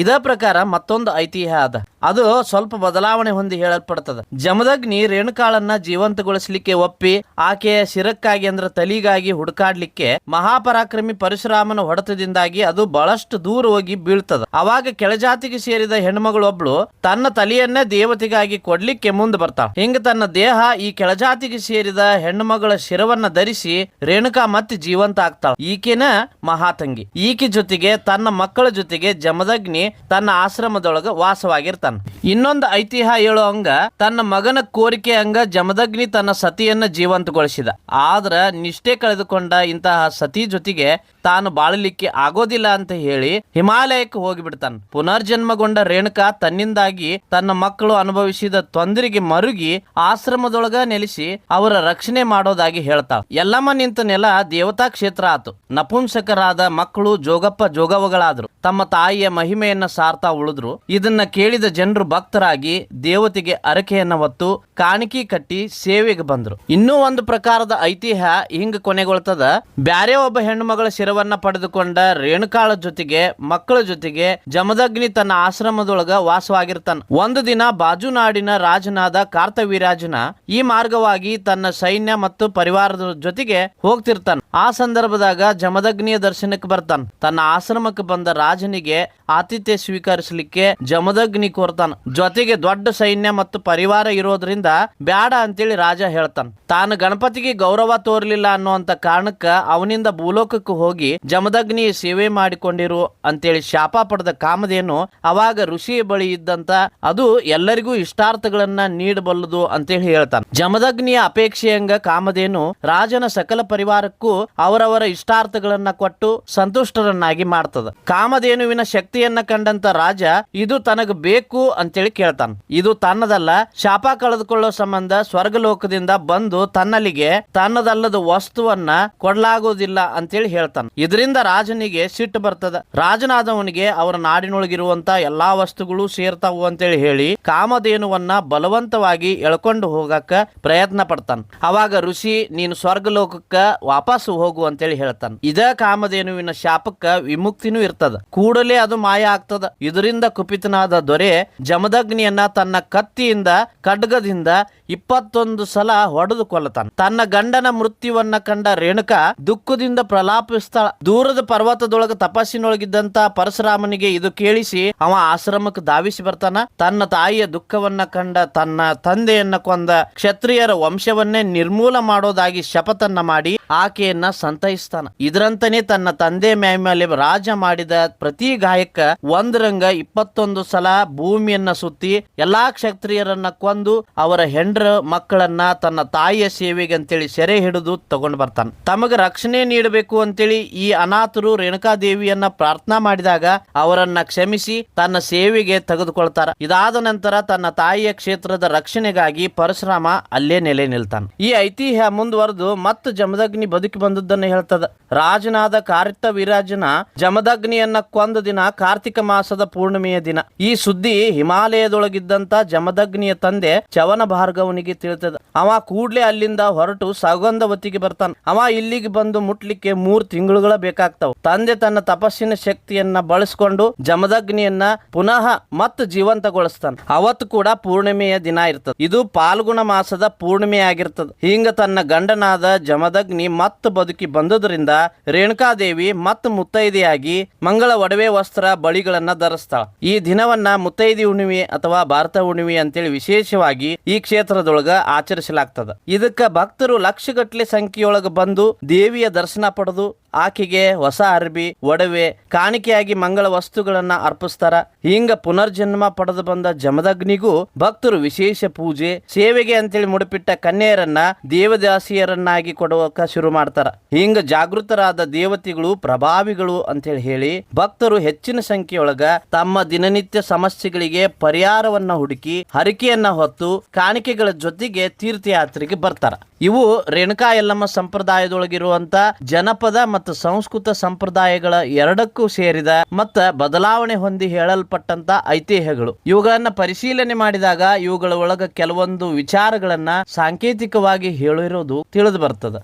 ಇದ ಪ್ರಕಾರ ಮತ್ತೊಂದು ಐತಿಹ್ಯ ಅದ. ಅದು ಸ್ವಲ್ಪ ಬದಲಾವಣೆ ಹೊಂದಿ ಹೇಳಲ್ಪಡ್ತದ. ಜಮದಗ್ನಿ ರೇಣುಕಾಳನ್ನ ಜೀವಂತಗೊಳಿಸಲಿಕ್ಕೆ ಒಪ್ಪಿ ಆಕೆಯ ಶಿರಕ್ಕಾಗಿ ಅಂದ್ರ ತಲಿಗಾಗಿ ಹುಡುಕಾಡ್ಲಿಕ್ಕೆ ಮಹಾಪರಾಕ್ರಮಿ ಪರಶುರಾಮನ ಹೊಡೆತದಿಂದಾಗಿ ಅದು ಬಹಳಷ್ಟು ದೂರ ಹೋಗಿ ಬೀಳ್ತದ. ಅವಾಗ ಕೆಳಜಾತಿಗೆ ಸೇರಿದ ಹೆಣ್ಮಗಳೊಬ್ಳು ತನ್ನ ತಲೆಯನ್ನೇ ದೇವತೆಗಾಗಿ ಕೊಡ್ಲಿಕ್ಕೆ ಮುಂದೆ ಬರ್ತಾಳ. ಹಿಂಗ ತನ್ನ ದೇಹ ಈ ಕೆಳಜಾತಿಗೆ ಸೇರಿದ ಹೆಣ್ಣುಮಗಳ ಶಿರವನ್ನ ಧರಿಸಿ ರೇಣುಕಾ ಮತ್ತೆ ಜೀವಂತ ಆಗ್ತಾಳ. ಈಕೆನ ಮಹಾತಂಗಿ. ಈಕೆ ಜೊತೆಗೆ ತನ್ನ ಮಕ್ಕಳ ಜೊತೆಗೆ ಜಮದಗ್ನಿ ತನ್ನ ಆಶ್ರಮದೊಳಗ ವಾಸವಾಗಿರ್ತಾನ. ಇನ್ನೊಂದು ಐತಿಹ್ಯ ಹೇಳೋ ಹಂಗ, ತನ್ನ ಮಗನ ಕೋರಿಕೆ ಹಂಗ ಜಮದಗ್ನಿ ತನ್ನ ಸತಿಯನ್ನ ಜೀವಂತಗೊಳಿಸಿದ. ಆದ್ರ ನಿಷ್ಠೆ ಕಳೆದುಕೊಂಡ ಇಂತಹ ಸತಿ ಜೊತೆಗೆ ತಾನು ಬಾಳಲಿಕ್ಕೆ ಆಗೋದಿಲ್ಲ ಅಂತ ಹೇಳಿ ಹಿಮಾಲಯಕ್ಕೆ ಹೋಗಿಬಿಡ್ತಾನ. ಪುನರ್ಜನ್ಮಗೊಂಡ ರೇಣುಕಾ ತನ್ನಿಂದಾಗಿ ತನ್ನ ಮಕ್ಕಳು ಅನುಭವಿಸಿದ ತೊಂದರೆಗೆ ಮರುಗಿ ಆಶ್ರಮದೊಳಗ ನೆಲೆಸಿ ಅವರ ರಕ್ಷಣೆ ಮಾಡೋದಾಗಿ ಹೇಳ್ತಾವ ಎಲ್ಲಮ್ಮ ನಿಂತ ನೆಲ ದೇವತಾ ಕ್ಷೇತ್ರ ಆತು. ನಪುಂಸಕರಾದ ಮಕ್ಕಳು ಜೋಗಪ್ಪ ಜೋಗವಗಳಾದ್ರು ತಮ್ಮ ತಾಯಿಯ ಮಹಿಮೆಯನ್ನ ಸಾರ್ತಾ ಉಳಿದ್ರು. ಇದನ್ನ ಕೇಳಿದ ಜನರು ಭಕ್ತರಾಗಿ ದೇವತೆಗೆ ಅರಕೆಯನ್ನ ಹೊತ್ತು ಕಾಣಿಕೆ ಕಟ್ಟಿ ಸೇವೆಗೆ ಬಂದ್ರು. ಇನ್ನೂ ಒಂದು ಪ್ರಕಾರದ ಐತಿಹ್ಯ ಹಿಂಗ ಕೊನೆಗೊಳ್ತದ. ಬ್ಯಾರೆ ಒಬ್ಬ ಹೆಣ್ಣು ಮಗಳ ಶಿರವನ್ನ ಪಡೆದುಕೊಂಡ ರೇಣುಕಾಳ ಜೊತೆಗೆ, ಮಕ್ಕಳ ಜೊತೆಗೆ ಜಮದಗ್ನಿ ತನ್ನ ಆಶ್ರಮದೊಳಗ ವಾಸವಾಗಿರ್ತಾನ. ಒಂದು ದಿನ ಬಾಜುನಾಡಿನ ರಾಜನಾದ ಕಾರ್ತವೀರಾಜನ ಈ ಮಾರ್ಗವಾಗಿ ತನ್ನ ಸೈನ್ಯ ಮತ್ತು ಪರಿವಾರದ ಜೊತೆಗೆ ಹೋಗ್ತಿರ್ತಾನ. ಆ ಸಂದರ್ಭದಾಗ ಜಮದಗ್ನಿಯ ದರ್ಶನಕ್ಕೆ ಬರ್ತಾನ. ತನ್ನ ಆಶ್ರಮಕ್ಕೆ ಬಂದ ರಾಜನಿಗೆ ಆತಿಥ್ಯ ಸ್ವೀಕರಿಸಲಿಕ್ಕೆ ಜಮದಗ್ನಿ ಕೋರ್ತಾನ. ಜೊತೆಗೆ ದೊಡ್ಡ ಸೈನ್ಯ ಮತ್ತು ಪರಿವಾರ ಇರೋದ್ರಿಂದ ಬ್ಯಾಡ ಅಂತೇಳಿ ರಾಜ ಹೇಳ್ತಾನ. ತಾನು ಗಣಪತಿಗೆ ಗೌರವ ತೋರ್ಲಿಲ್ಲ ಅನ್ನುವಂತ ಕಾರಣಕ್ಕ ಅವನಿಂದ ಭೂಲೋಕಕ್ಕೆ ಹೋಗಿ ಜಮದಗ್ನಿ ಸೇವೆ ಮಾಡಿಕೊಂಡಿರು ಅಂತೇಳಿ ಶಾಪ ಪಡೆದ ಕಾಮಧೇನು ಅವಾಗ ಋಷಿ ಬಳಿ ಇದ್ದಂತ ಅದು ಎಲ್ಲರಿಗೂ ಇಷ್ಟಾರ್ಥಗಳನ್ನ ನೀಡಬಲ್ಲದು ಅಂತೇಳಿ ಹೇಳ್ತಾನ. ಜಮದಗ್ನಿಯ ಅಪೇಕ್ಷೆಯಂಗ ಕಾಮಧೇನು ರಾಜನ ಸಕಲ ಪರಿವಾರಕ್ಕೂ ಅವರವರ ಇಷ್ಟಾರ್ಥಗಳನ್ನ ಕೊಟ್ಟು ಸಂತುಷ್ಟರನ್ನಾಗಿ ಮಾಡ್ತದ. ಕಾಮಧೇನುವಿನ ಶಕ್ತಿಯನ್ನ ಕಂಡಂತ ರಾಜ, ಇದು ತನಗ ಬೇಕು ಅಂತೇಳಿ ಕೇಳ್ತಾನ. ಇದು ತನ್ನದಲ್ಲ, ಶಾಪ ಕಳೆದುಕೊಳ್ಳೋ ಸಂಬಂಧ ಸ್ವರ್ಗಲೋಕದಿಂದ ಬಂದು ತನ್ನಲ್ಲಿಗೆ ತನ್ನದಲ್ಲದ ವಸ್ತುವನ್ನ ಕೊಡ್ಲಾಗೋದಿಲ್ಲ ಅಂತೇಳಿ ಹೇಳ್ತಾನ. ಇದರಿಂದ ರಾಜನಿಗೆ ಸಿಟ್ಟು ಬರ್ತದ. ರಾಜನಾದವನಿಗೆ ಅವರ ನಾಡಿನೊಳಗಿರುವಂತ ಎಲ್ಲಾ ವಸ್ತುಗಳು ಸೇರ್ತಾವು ಅಂತೇಳಿ ಹೇಳಿ ಕಾಮಧೇನುವನ್ನ ಬಲವಂತವಾಗಿ ಎಳ್ಕೊಂಡು ಹೋಗಕ್ಕ ಪ್ರಯತ್ನ ಪಡ್ತಾನ. ಅವಾಗ ಋಷಿ, ನೀನು ಸ್ವರ್ಗಲೋಕಕ್ಕ ವಾಪಸ್ ಹೋಗು ಅಂತೇಳಿ ಹೇಳ್ತಾನ. ಇದ ಕಾಮಧೇನುವಿನ ಶಾಪಕ್ಕ ವಿಮುಕ್ತಿನೂ ಇರ್ತದ. ಕೂಡಲೇ ಅದು ಮಾಯ ಆಗ್ತದ. ಇದರಿಂದ ಕುಪಿತನಾದ ದೊರೆ ಜಮದಗ್ನಿಯನ್ನ ತನ್ನ ಕತ್ತಿಯಿಂದ, ಖಡ್ಗದಿಂದ ಇಪ್ಪತ್ತೊಂದು ಸಲ ಹೊಡೆದು ಕೊಲ್ಲತಾನ. ತನ್ನ ಗಂಡನ ಮೃತ್ಯುವನ್ನ ಕಂಡ ರೇಣುಕಾ ದುಃಖದಿಂದ ಪ್ರಲಾಪಿಸ್ತಾಳ ದೂರದ ಪರ್ವತದೊಳಗ ತಪಸ್ಸಿನೊಳಗಿದ್ದಂತ ಪರಶುರಾಮನಿಗೆ ಇದು ಕೇಳಿಸಿ ಅವ ಆಶ್ರಮಕ್ಕೆ ಧಾವಿಸಿ ಬರ್ತಾನ. ತನ್ನ ತಾಯಿಯ ದುಃಖವನ್ನ ಕಂಡ ತನ್ನ ತಂದೆಯನ್ನ ಕೊಂದ ಕ್ಷತ್ರಿಯರ ವಂಶವನ್ನೇ ನಿರ್ಮೂಲ ಮಾಡೋದಾಗಿ ಶಪಥನ್ನ ಮಾಡಿ ಆಕೆಯನ್ನ ಸಂತೈಸ್ತಾನ. ಇದರಂತನೇ ತನ್ನ ತಂದೆ ಮೇಲೆ ರಾಜ ಮಾಡಿದ ಪ್ರತಿ ಗಾಯಕ ಒಂದರಂಗ ಇಪ್ಪತ್ತೊಂದು ಸಲ ಭೂಮಿಯನ್ನ ಸುತ್ತಿ ಎಲ್ಲಾ ಕ್ಷತ್ರಿಯರನ್ನ ಕೊಂದು ಅವರ ಹೆಂಡ್ರ ಮಕ್ಕಳನ್ನ ತನ್ನ ತಾಯಿಯ ಸೇವೆಗೆ ಅಂತೇಳಿ ಸೆರೆ ಹಿಡಿದು ತಗೊಂಡು ಬರ್ತಾನೆ. ತಮಗ ರಕ್ಷಣೆ ನೀಡಬೇಕು ಅಂತೇಳಿ ಈ ಅನಾಥರು ರೇಣುಕಾದೇವಿಯನ್ನ ಪ್ರಾರ್ಥನಾ ಮಾಡಿದಾಗ ಅವರನ್ನ ಕ್ಷಮಿಸಿ ತನ್ನ ಸೇವೆಗೆ ತೆಗೆದುಕೊಳ್ತಾರ. ಇದಾದ ನಂತರ ತನ್ನ ತಾಯಿಯ ಕ್ಷೇತ್ರದ ರಕ್ಷಣೆಗಾಗಿ ಪರಶುರಾಮ ಅಲ್ಲೇ ನೆಲೆ ನಿಲ್ತಾನೆ. ಈ ಐತಿಹ್ಯ ಮುಂದುವರೆದು ಮತ್ತು ಜಮದಗ್ನಿ ಬದುಕಿ ಬಂದದ್ದನ್ನು ಹೇಳ್ತದ. ರಾಜನಾದ ಕಾರಿತ ವಿರಾಜನ ಜಮದಗ್ನಿಯನ್ನ ಕೊಂದ ದಿನ ಕಾರ್ತಿಕ ಮಾಸದ ಪೂರ್ಣಿಮೆಯ ದಿನ. ಈ ಸುದ್ದಿ ಹಿಮಾಲಯದೊಳಗಿದ್ದಂತ ಜಮದಗ್ನಿಯ ತಂದೆ ಚವನ ಭಾರ್ಗವನಿಗೆ ತಿಳಿತದ. ಅವ ಕೂಡ್ಲೆ ಅಲ್ಲಿಂದ ಹೊರಟು ಸೌಗಂಧವತಿಗೆ ಬರ್ತಾನ. ಅವ ಇಲ್ಲಿಗೆ ಬಂದು ಮುಟ್ಲಿಕ್ಕೆ ಮೂರ್ ತಿಂಗಳುಗಳ ಬೇಕಾಗ್ತಾವ. ತಂದೆ ತನ್ನ ತಪಸ್ಸಿನ ಶಕ್ತಿಯನ್ನ ಬಳಸ್ಕೊಂಡು ಜಮದಗ್ನಿಯನ್ನ ಪುನಃ ಮತ್ ಜೀವಂತಗೊಳಿಸ್ತಾನ. ಅವತ್ತು ಕೂಡ ಪೂರ್ಣಿಮೆಯ ದಿನ ಇರ್ತದ. ಇದು ಪಾಲ್ಗುಣ ಮಾಸದ ಪೂರ್ಣಿಮೆ ಆಗಿರ್ತದ. ಹಿಂಗ ತನ್ನ ಗಂಡನಾದ ಜಮದಗ್ನಿ ಮತ್ ಬದುಕಿ ಬಂದದ್ರಿಂದ ರೇಣುಕಾದೇವಿ ಮತ್ ಮುತ್ತೈದೆಯಾಗಿ ಮಂಗಳ ಒಡವೆ ವಸ್ತ್ರ ಬಳಿಗಳನ್ನ ಧರಿಸ್ತಾಳ. ಈ ದಿನವನ್ನ ಮುತ್ತೈದಿ ಹುಣ್ಣಿಮೆ ಅಥವಾ ಭಾರತ ಹುಣ್ಣಿಮೆ ಅಂತೇಳಿ ವಿಶೇಷವಾಗಿ ಈ ಕ್ಷೇತ್ರದೊಳಗ ಆಚರಿಸಲಾಗ್ತದ. ಇದಕ್ಕ ಭಕ್ತರು ಲಕ್ಷಗಟ್ಟಲೆ ಸಂಖ್ಯೆಯೊಳಗ ಬಂದು ದೇವಿಯ ದರ್ಶನ ಪಡೆದು ಆಕೆಗೆ ಹೊಸ ಅರ್ಬಿ, ಒಡವೆ, ಕಾಣಿಕೆಯಾಗಿ ಮಂಗಳ ವಸ್ತುಗಳನ್ನ ಅರ್ಪಿಸ್ತಾರ. ಹಿಂಗ ಪುನರ್ಜನ್ಮ ಪಡೆದು ಬಂದ ಜಮದಗ್ನಿಗೂ ಭಕ್ತರು ವಿಶೇಷ ಪೂಜೆ, ಸೇವೆಗೆ ಅಂತೇಳಿ ಮುಡಿಪಿಟ್ಟ ಕನ್ಯೆಯರನ್ನ ದೇವದಾಸಿಯರನ್ನಾಗಿ ಕೊಡುವಕ ಶುರು ಮಾಡ್ತಾರ. ಹಿಂಗ ಜಾಗೃತರಾದ ದೇವತೆಗಳು, ಪ್ರಭಾವಿಗಳು ಅಂತೇಳಿ ಹೇಳಿ ಭಕ್ತರು ಹೆಚ್ಚಿನ ಸಂಖ್ಯೆಯೊಳಗ ತಮ್ಮ ದಿನನಿತ್ಯ ಸಮಸ್ಯೆಗಳಿಗೆ ಪರಿಹಾರವನ್ನ ಹುಡುಕಿ, ಹರಿಕೆಯನ್ನ ಹೊತ್ತು, ಕಾಣಿಕೆಗಳ ಜೊತೆಗೆ ತೀರ್ಥಯಾತ್ರೆಗೆ ಬರ್ತಾರ. ಇವು ರೇಣುಕಾ ಯಲ್ಲಮ್ಮ ಸಂಪ್ರದಾಯದೊಳಗಿರುವಂತ ಜನಪದ ಮತ್ತು ಸಂಸ್ಕೃತ ಸಂಪ್ರದಾಯಗಳ ಎರಡಕ್ಕೂ ಸೇರಿದ ಮತ್ತ ಬದಲಾವಣೆ ಹೊಂದಿ ಹೇಳಲ್ಪಟ್ಟಂತ ಐತಿಹ್ಯಗಳು. ಇವುಗಳನ್ನ ಪರಿಶೀಲನೆ ಮಾಡಿದಾಗ ಇವುಗಳ ಒಳಗ ಕೆಲವೊಂದು ವಿಚಾರಗಳನ್ನ ಸಾಂಕೇತಿಕವಾಗಿ ಹೇಳಿರೋದು ತಿಳಿದು ಬರ್ತದ.